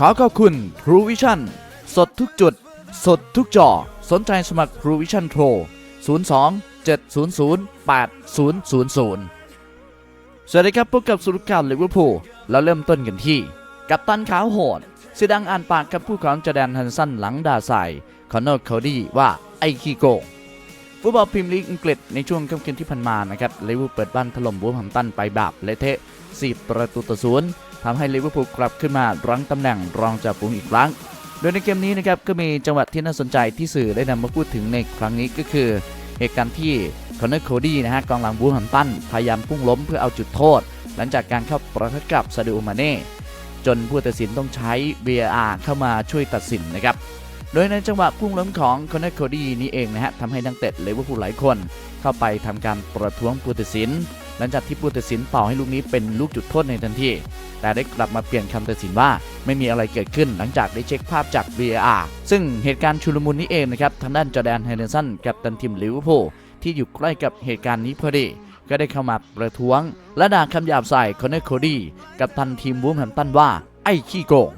ขอขอบคุณ True Vision สดทุกจุด สดทุกจอ สนใจสมัคร True Vision โทร02 700 8000 สวัสดีครับพบกับสุรการลิเวอร์พูลเราเริ่มต้นกันที่ กัปตันขาวโหดสดังอ่านปากกับผู้ของจอแดนฮันสันหลังด่าใส่คอนเนอร์คอดี้ว่าไอ้ขี้โกงฟุตบอลพรีเมียร์ลีกอังกฤษในช่วงค่ำคืนที่ผ่านมานะครับลิเวอร์พูลเปิดบ้านถล่มบูฟแฮมตันไปแบบเละเทะ4ประตูต่อศูนย์ ทำให้ลิเวอร์พูลกลับขึ้นมารั้งตำแหน่งรองจ่าฝูงอีกครั้ง โดยในเกมนี้นะครับก็มีจังหวะที่น่าสนใจที่สื่อได้นำมาพูดถึงในครั้งนี้ก็คือ เหตุการณ์ที่คอนเนอร์โคดี้นะฮะกองหลังบูฟแฮมตันพยายามพุ่งล้มเพื่อเอาจุดโทษ หลังจากการเข้าประทะกับซาดิโอมาเน่จนผู้ตัดสินต้องใช้ VAR เข้ามาช่วยตัดสินนะครับ โดยในจังหวะพุ่งล้มของคอนเนอร์โคดี้นี้เองนะฮะทำให้นักเตะลิเวอร์พูลหลายคน เข้าไปทำการประท้วงผู้ตัดสิน หลังจากที่ผู้ตัดสินเป่าให้ลูกนี้เป็นลูกจุดโทษในทันทีแต่ได้กลับมาเปลี่ยนคำตัดสินว่าไม่มีอะไรเกิดขึ้นหลังจากได้เช็คภาพจาก VAR ซึ่งเหตุการณ์ชุลมุนนี้เองนะครับทางด้านจอแดนเฮนเดอร์สันกับตันทีมลิเวอร์พูลที่อยู่ใกล้กับเหตุการณ์นี้พอดีก็ได้เข้ามาประท้วง และด่าคำหยาบใส่คอนเนอร์โคดี้กับทันทีมวูฟแฮมตันว่าไอ้ขี้โกง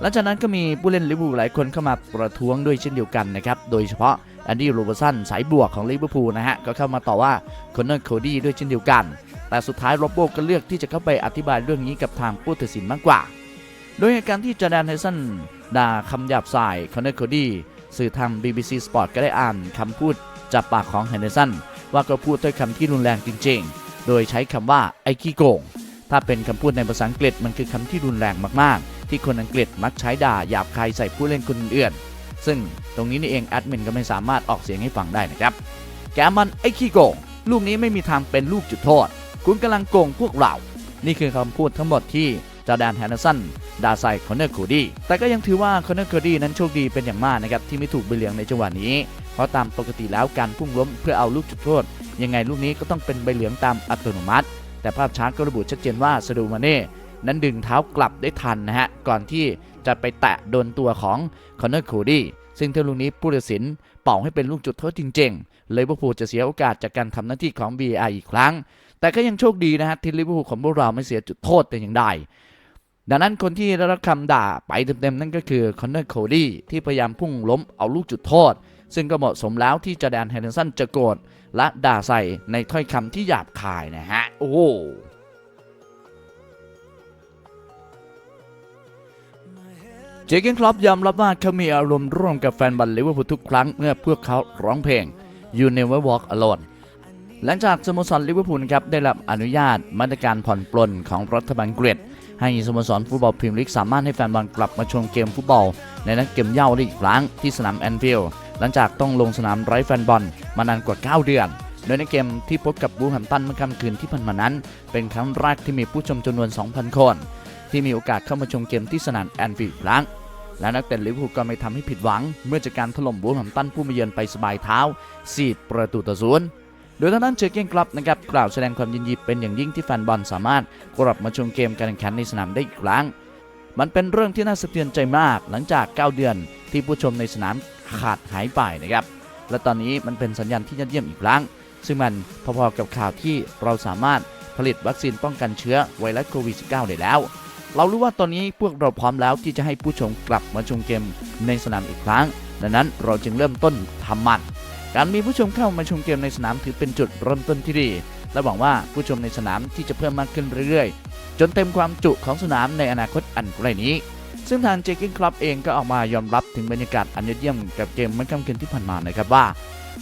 หลังจากนั้นก็มีผู้เล่นลิเวอร์พูลหลายคนเข้ามาประท้วงด้วยเช่นเดียวกันนะครับโดยเฉพาะ แอนดี้โรเบอร์สันสายบวกของลิเวอร์พูลนะฮะ ก็เข้ามาต่อว่าคอนเนอร์โคดี้ด้วยเช่นเดียวกัน แต่สุดท้ายโรบโบก็เลือกที่จะเข้าไปอธิบายเรื่องนี้กับทางผู้ตัดสินมากกว่า โดยเหตุการณ์ที่จอแดนไฮสันด่าคำหยาบใส่คอนเนอร์โคดี้สื่อทาง BBC Sport ก็ได้อ่านคำพูดจากปากของเฮนเดอร์สันว่าก็พูดด้วยคำที่รุนแรงจริง ๆ โดยใช้คำว่าไอ้ขี้โกง ถ้าเป็นคำพูดในภาษาอังกฤษมันคือคำที่รุนแรงมากๆ ที่คนอังกฤษมักใช้ด่าหยาบคายใส่ผู้เล่นคนอื่น ซึ่งตรงนี้นี่เองแอดมินก็ไม่สามารถออกเสียงให้ฟังได้นะครับ แกมันไอ้ขี้โกง ลูกนี้ไม่มีทางเป็นลูกจุดโทษ คุณกำลังโกงพวกเรา นี่คือคำพูดทั้งหมดที่จอร์แดนแฮนเดอร์สันดาใส่คอนเนอร์คูดี้แต่ก็ยังถือว่าคอนเนอร์คูดี้นั้นโชคดีเป็นอย่างมากนะครับที่ไม่ถูกใบเหลืองในจังหวะนี้ เพราะตามปกติแล้วการพุ่งล้มเพื่อเอาลูกจุดโทษ ยังไงลูกนี้ก็ต้องเป็นใบเหลืองตามอัตโนมัติ แต่ภาพช้าก็ระบุชัดเจนว่าซาดูมาเน่ นั้นดึงเท้ากลับได้ทันนะฮะ ก่อนที่จะไปแตะโดนตัวของคอนเนอร์คูดี้ซึ่งถ้าลูกนี้ผู้ตัดสินเป่าให้เป็นลูกจุดโทษจริงๆเลยเวอร์พูลจะเสียโอกาสจากการทำหน้าที่ของ VAR อีกครั้ง แต่ก็ยังโชคดีนะฮะที่ลิเวอร์พูลของพวกเราไม่เสียจุดโทษแต่อย่างใดดังนั้นคนที่ได้รับคำด่าไปเต็มๆนั่นก็คือคอนเนอร์โคดี้ที่พยายามพุ่งล้มเอาลูกจุดโทษ ซึ่งก็เหมาะสมแล้วที่จะแดนแฮนเดอร์สันจะโกรธและด่าใส่ในถ้อยคำที่หยาบคายนะฮะ โอ้ เจเกนคลอปยอมรับว่าเขามีอารมณ์ร่วมกับแฟนบอลลิเวอร์พูลทุกครั้งเมื่อพวกเขาร้องเพลง You Never Walk Alone หลังจากสโมสรลิเวอร์พูลครับได้รับอนุญาตมาตรการผ่อนปลนของรัฐบาลอังกฤษให้สโมสรฟุตบอลพรีเมียร์ลีกสามารถให้แฟนบอลกลับมาชมเกมฟุตบอล ในนัดเกมเย่าได้อีกครั้งที่สนามแอนฟิลด์หลังจากต้องลงสนามไร้แฟนบอลมานานกว่า 9 เดือน โดยในเกมที่พบกับบูแฮมตันเมื่อค่ำคืนที่ผ่านมานั้น เป็นครั้งแรกที่มีผู้ชมจำนวน 2,000 คน ที่มีโอกาสเข้ามาชมเกมที่สนามแอนฟิลด์ครั้ง และนักเตะลิเวอร์พูลก็ไม่ทำให้ผิดหวัง เมื่อจากการถล่มบูแฮมตันผู้มาเยือนไปสบายเท้า 4 ประตูต่อศูนย์โดยทางด้านเจอเกนกลับนะครับกล่าวแสดงความยินดีเป็นอย่างยิ่งที่แฟนบอลสามารถกลับมาชมเกมการแข่งขันในสนามได้อีกครั้ง มันเป็นเรื่องที่น่าสะเทือนใจมากหลังจาก 9 เดือนที่ผู้ชมในสนามขาดหายไปนะครับ และตอนนี้มันเป็นสัญญาณที่ยอดเยี่ยมอีกครั้ง ซึ่งมันพอๆกับข่าวที่เราสามารถผลิตวัคซีนป้องกันเชื้อไวรัสโควิด -19 ได้แล้ว เรารู้ว่าตอนนี้พวกเราพร้อมแล้วที่จะให้ผู้ชมกลับมาชมเกมในสนามอีกครั้ง ดังนั้นเราจึงเริ่มต้นทำมัน การมีผู้ชมเข้ามาชมเกมในสนามถือเป็นจุดเริ่มต้นที่ดี และหวังว่าผู้ชมในสนามที่จะเพิ่มมากขึ้นเรื่อยๆ จนเต็มความจุของสนามในอนาคตอันใกล้นี้ ซึ่งทางเจคินคลับเองก็ออกมายอมรับถึงบรรยากาศอันยอดเยี่ยมกับเกมเมื่อค่ำคืนที่ผ่านมานะครับว่า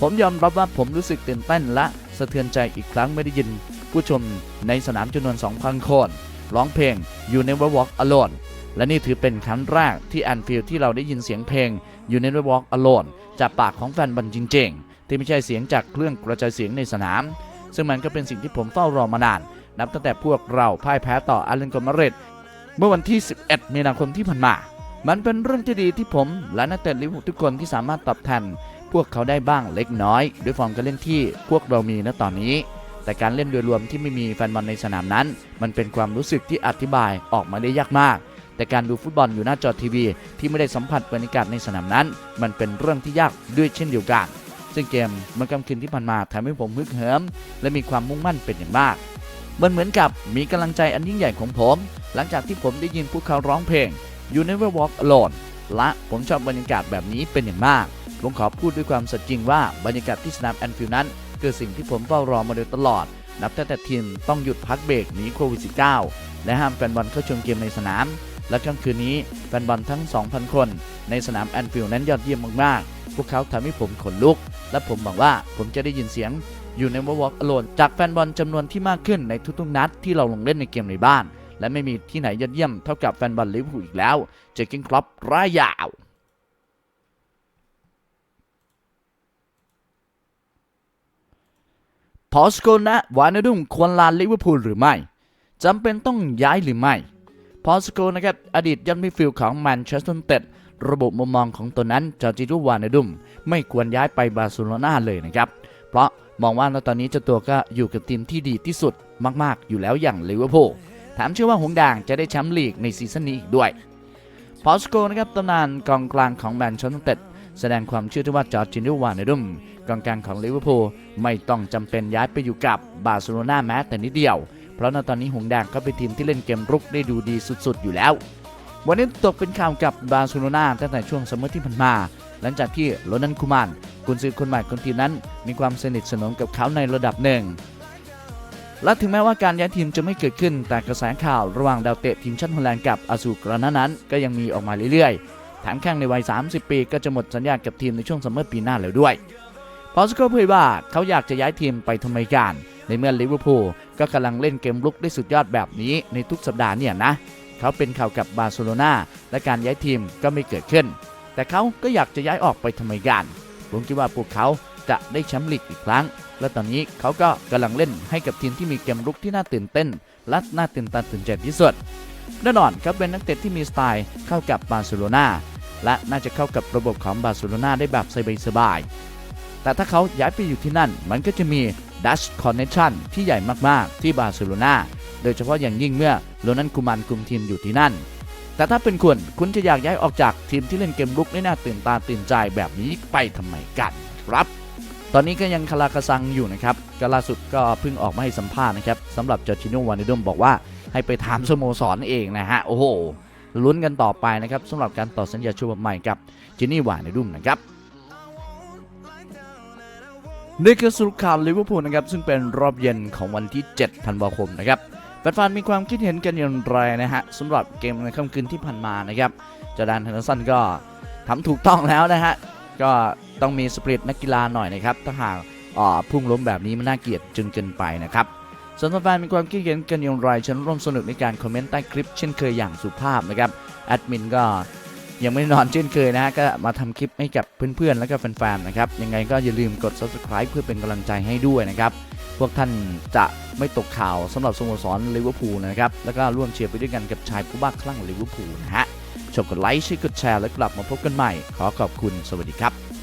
ผมยอมรับว่าผมรู้สึกตื่นเต้นและสะเทือนใจอีกครั้งไม่ได้ยิน ผู้ชมในสนามจำนวน 2,000 คน ร้องเพลง You Never Walk Alone และนี่ถือเป็นครั้งแรกที่แอนฟิลด์ที่เราได้ยินเสียงเพลง You Never Walk Alone จากปากของแฟนบอลจริงๆ ที่ไม่ใช่เสียงจากเครื่องกระจายเสียงในสนาม ซึ่งมันก็เป็นสิ่งที่ผมเฝ้ารอมานาน นับตั้งแต่พวกเราพ่ายแพ้ต่ออาร์เลนกอมาเรตเมื่อวันที่ 11 มีนาคมที่ผ่านมา มันเป็นเรื่องที่ดีที่ผมและนักเตะลิเวอร์พูลทุกคนที่สามารถตอบแทนพวกเขาได้บ้างเล็กน้อย ด้วยฟอร์มการเล่นที่พวกเรามีณตอนนี้ แต่การเล่นโดยรวมที่ไม่มีแฟนบอลในสนามนั้น มันเป็นความรู้สึกที่อธิบายออกมาได้ยากมาก แต่การดูฟุตบอลอยู่หน้าจอทีวี ที่ไม่ได้สัมผัสบรรยากาศในสนามนั้น มันเป็นเรื่องที่ยากด้วยเช่นเดียวกัน ซึ่งเกมเมื่อค่ำคืนที่ผ่านมาทำให้ผมฮึกเหิม และมีความมุ่งมั่นเป็นอย่างมากมันเหมือนกับมีกำลังใจอันยิ่งใหญ่ของผม หลังจากที่ผมได้ยินพวกเขาร้องเพลง You Never Walk Alone และผมชอบบรรยากาศแบบนี้เป็นอย่างมาก ผมขอพูดด้วยความสัตย์จริงว่าบรรยากาศที่สนามแอนฟิลด์นั้น คือสิ่งที่ผมเฝ้ารอมาโดยตลอด นับตั้งแต่ทีมต้องหยุดพักเบรกหนีโควิด -19 และห้ามแฟนบอลเข้าชมเกมในสนาม และค่ำคืนนี้แฟนบอลทั้ง 2,000 คน ในสนามแอนฟิลด์นั้นยอดเยี่ยมมากๆ พวกเขาทำให้ผมขนลุก และผมหวังว่าผมจะได้ยินเสียง You Never Walk Alone จากแฟนบอลจำนวนที่มากขึ้นในทุกๆนัดที่เราลงเล่นในเกมในบ้าน และไม่มีที่ไหนยอดเยี่ยมเท่ากับแฟนบอลลิเวอร์พูลอีกแล้ว เจอกินครอปร่ายยาว พอสโกนะวานดุมควรลาลิเวอร์พูลหรือไม่จำเป็นต้องย้ายหรือไม่พอสโกนะครับอดีตยอดมิดฟิลด์ของแมนเชสเตอร์ยูไนเต็ดระบุมุมมองของตนนั้นจอร์จิโรวานดุมไม่ควรย้ายไปบาร์เซโลนาเลยนะครับ เพราะมองว่าตอนนี้เจ้าตัวก็อยู่กับทีมที่ดีที่สุดมากๆ อยู่แล้วอย่างลิเวอร์พูลแถมเชื่อว่าหงด่างจะได้แชมป์ลีกในซีซั่นนี้อีกด้วยพอสโกนะครับตำนานกองกลางของแมนเชสเตอร์ยูไนเต็ดแสดงความเชื่อที่ว่าจอร์จิโรวานดุม กองกลางของลิเวอร์พูลไม่ต้องจำเป็นย้ายไปอยู่กับบาร์เซโลนาแม้แต่นิดเดียว เพราะณตอนนี้หงแดงก็เป็นทีมที่เล่นเกมรุกได้ดูดีสุดๆ อยู่แล้ว วันนี้ตกเป็นข่าวกับบาร์เซโลนาตั้งแต่ช่วงซัมเมอร์ที่ผ่านมา หลังจากที่โรนันคูมานกุนซือคนใหม่คนทีมนั้น มีความสนิทสนมกับเขาในระดับหนึ่งและถึงแม้ว่าการย้ายทีมจะไม่เกิดขึ้น แต่กระแสข่าวระหว่างดาวเตะทีมชาติฮอลแลนด์กับอาซูกรานานั้น ก็ยังมีออกมาเรื่อยๆแถมแข้งในวัย 30 ปีก็จะหมดสัญญากับทีมในช่วงซัมเมอร์ปีหน้าแล้วด้วย พอสโกเผยว่าเขาอยากจะย้ายทีมไปทำไมกัน ในเมื่อลิเวอร์พูลก็กำลังเล่นเกมลุกได้สุดยอดแบบนี้ในทุกสัปดาห์เนี่ยนะ เขาเป็นข่าวกับบาร์เซโลนาและการย้ายทีมก็ไม่เกิดขึ้น แต่เขาก็อยากจะย้ายออกไปทำไมกันผมคิดว่าพวกเขาจะได้แชมป์ลีกอีกครั้ง และตอนนี้เขาก็กำลังเล่นให้กับทีมที่มีเกมรุกที่น่าตื่นเต้น และน่าตื่นตาตื่นใจที่สุดแน่นอนครับเป็นนักเตะที่มีสไตล์เข้ากับบาร์เซโลนาและน่าจะเข้ากับระบบของบาร์เซโลนาได้แบบสบายๆ แต่ถ้าเขาย้ายไปอยู่ที่นั่น มันก็จะมีดัชคอนเน t ชันที่ใหญ่มากๆ ที่บาร์เซโลนาโดยเฉพาะอย่างยิ่งเมื่อโรนันกุมันคุมทีมอยู่ที่นั่น แต่ถ้าเป็นคุณคุณจะอยากย้ายออกจากทีมที่เล่นเกมลุกได้น่าตื่นตาตื่นใจแบบนี้ไปทำไมกันครับตอนนี้ก็ยังคาราคาซังอยู่นะครับก็ล่าสุดก็เพิ่งออกมาให้สัมภาษณ์นะครับสำหรับจอร์จิโนวานิดมบอกว่าให้ไปถามสโมสรเองนะฮะ โอ้โหลุ้นกันต่อไปนะครับสำหรับการต่อสัญญาชูบใหม่กับจินนี่วานิดุมนะครับ นี่คือสรุปข่าวลิเวอร์พูลนะครับ ซึ่งเป็นรอบเย็นของวันที่ 7 ธันวาคมนะครับแฟนๆมีความคิดเห็นกันอย่างไรนะฮะสำหรับเกมในค่ำคืนที่ผ่านมานะครับจอร์แดนเฮนเดอร์สันก็ทำถูกต้องแล้วนะฮะก็ต้องมีสปริตนักกีฬาหน่อยนะครับถ้าหากอ่าพุ่งล้มแบบนี้มันน่าเกลียดจนเกินไปนะครับส่วนแฟนๆมีความคิดเห็นกันอย่างไรฉันร่วมสนุกในการคอมเมนต์ใต้คลิปเช่นเคยอย่างสุภาพนะครับแอดมินก็ ยังไม่นอนเช่นเคยนะฮะก็มาทำคลิปให้กับเพื่อนๆ และก็แฟนๆ นะครับ ยังไงก็อย่าลืมกด subscribe เพื่อเป็นกำลังใจให้ด้วยนะครับ พวกท่านจะไม่ตกข่าวสำหรับสโมสรลิเวอร์พูลนะครับ แล้วก็ร่วมเชียร์ไปด้วยกันกับชายผู้บ้าคลั่งลิเวอร์พูลนะฮะชมกดไลค์ช่วยกดแชร์ และกลับมาพบกันใหม่ ขอขอบคุณ สวัสดีครับ